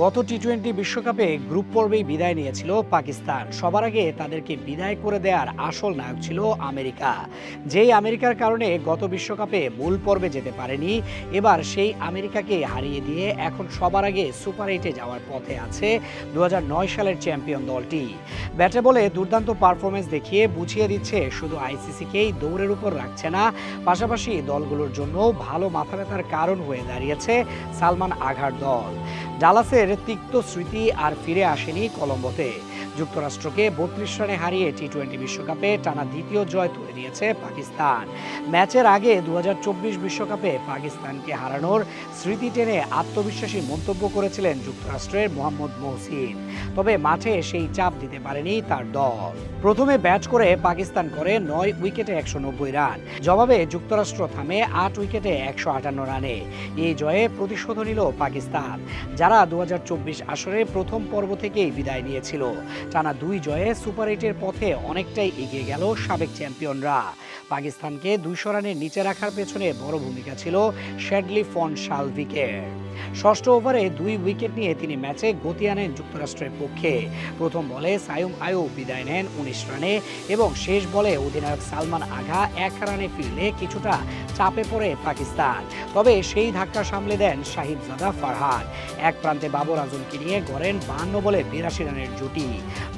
গত T twenty বিশ্বকাপে group পর্বেই বিদায় নিয়েছিল পাকিস্তান। সবার আগে তাদেরকে বিদায় করে দেওয়ার আসল নায়ক ছিল আমেরিকা। যেই আমেরিকার কারণে গত বিশ্বকাপে মূল পর্বে যেতে পারেনি, এবার সেই আমেরিকাকে হারিয়ে দিয়ে এখন সবার আগে সুপার এইটে যাওয়ার পথে আছে দু হাজার নয় সালের চ্যাম্পিয়ন দলটি। ব্যাটে বলে দুর্দান্ত পারফরমেন্স দেখিয়ে বুঝিয়ে দিচ্ছে শুধু আইসিসিকেই দৌড়ের উপর রাখছে না, পাশাপাশি দলগুলোর জন্য ভালো মাথা ব্যথার কারণ হয়ে দাঁড়িয়েছে সালমান আঘার দল। তিক্ত স্মৃতি আর ফিরে আসেনি কলম্বোতে। যুক্তরাষ্ট্রকে বত্রিশ রানে হারিয়ে টি টোয়েন্টি বিশ্বকাপে টানা দ্বিতীয় জয় তুলে নিয়েছে পাকিস্তান। ম্যাচের আগে দু বিশ্বকাপে পাকিস্তানকে হারানোর স্মৃতি টেনে আত্মবিশ্বাসী মন্তব্য করেছিলেন যুক্তরাষ্ট্রের মোহাম্মদ মহসিন। তবে মাঠে সেই চাপ দিতে পারেনি তার দল। প্রথমে ব্যাট করে পাকিস্তান করে নয় উইকেটে একশো নব্বই রান। জবাবে যুক্তরাষ্ট্র থামে আট উইকেটে একশো আটান্ন রানে। এই জয়ে প্রতিশোধ নিল পাকিস্তান, যারা দু হাজার চব্বিশ আসরে প্রথম পর্ব থেকেই বিদায় নিয়েছিল। টানা দুই জয়ে সুপার এইটের পথে অনেকটাই এগিয়ে গেল সাবেক চ্যাম্পিয়নরা। পাকিস্তানকে দুইশো রানের নিচে রাখার পেছনে বড় ভূমিকা ছিল শেডলি ফন শালভিকের ষষ্ঠ ওভারে দুই উইকেট নিয়ে তিনি ম্যাচে গতি আনেন যুক্তরাষ্ট্রের পক্ষে। প্রথম বলে সায়ুম আয়ু বিদায় নেন উনিশ রানে এবং শেষ বলে অধিনায়ক সালমান আঘা এক রানে ফিরলে কিছুটা চাপে পড়ে পাকিস্তান। তবে সেই ধাক্কা সামলে দেন শাহিদজাদা ফারহাদ এক প্রান্তে বাবর আজমকে নিয়ে গড়েন বাহান্ন বলে বিরাশি রানের জুটি।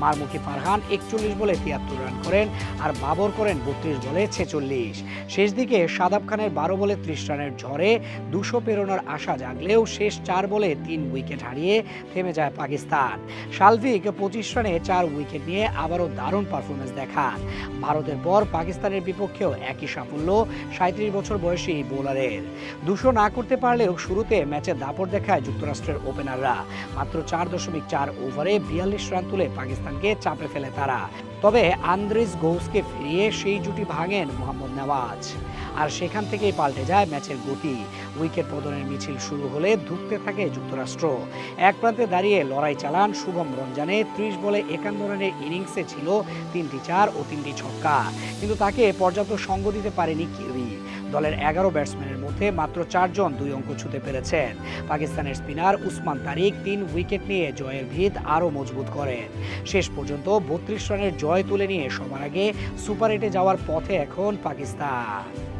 মারমুখী ফারহান একচল্লিশ বলে তিয়াত্তর রান করেন আর বাবর করেন বত্রিশ বলে ছেচল্লিশ। শেষ দিকে সাদাব খানের বারো বলে ত্রিশ রানের ঝড়ে দুশো পেরোনোর আশা জাগলেও শেষ চার বলে তিন উইকেট হারিয়ে থেমে যায় পাকিস্তান। শালভিক পঁচিশ রানে চার উইকেট নিয়ে আবারও দারুণ পারফরমেন্স দেখান। ভারতের পর পাকিস্তানের বিপক্ষেও একই সাফল্য সাঁত্রিশ বছর বয়সী বোলারের। দুশো না করতে পারলেও শুরুতে ম্যাচে দাপট দেখায় যুক্তরাষ্ট্রের ওপেনাররা। মাত্র চার দশমিক চার ওভারে বিয়াল্লিশ রান তুলে পাকিস্তানকে চাপে ফেলে তারা। তবে আন্দ্রিস গৌসকে ফিরিয়ে সেই জুটি ভাঙেন মোহাম্মদ নওয়াজ। আর সেখান থেকেই পাল্টে যায় ম্যাচের গতি। উইকেট পতনের মিছিল শুরু হলে ধুঁকতে থাকে যুক্তরাষ্ট্র। এক প্রান্তে দাঁড়িয়ে লড়াই চালান শুভম রঞ্জানে ত্রিশ বলে একান্ন রানের ইনিংসে ছিল তিনটি চার ও তিনটি ছক্কা। কিন্তু তাকে পর্যাপ্ত সঙ্গ দিতে পারেনি কেউই। দলের এগারো ব্যাটসম্যানের মধ্যে মাত্র চারজন দুই অঙ্ক ছুতে পেরেছেন। পাকিস্তানের স্পিনার উসমান তারিক তিন উইকেট নিয়ে জয়ের ভিত আরও মজবুত করেন। শেষ পর্যন্ত বত্রিশ রানের জয় তুলে নিয়ে সবার আগে সুপার এইটে যাওয়ার পথে এখন পাকিস্তান।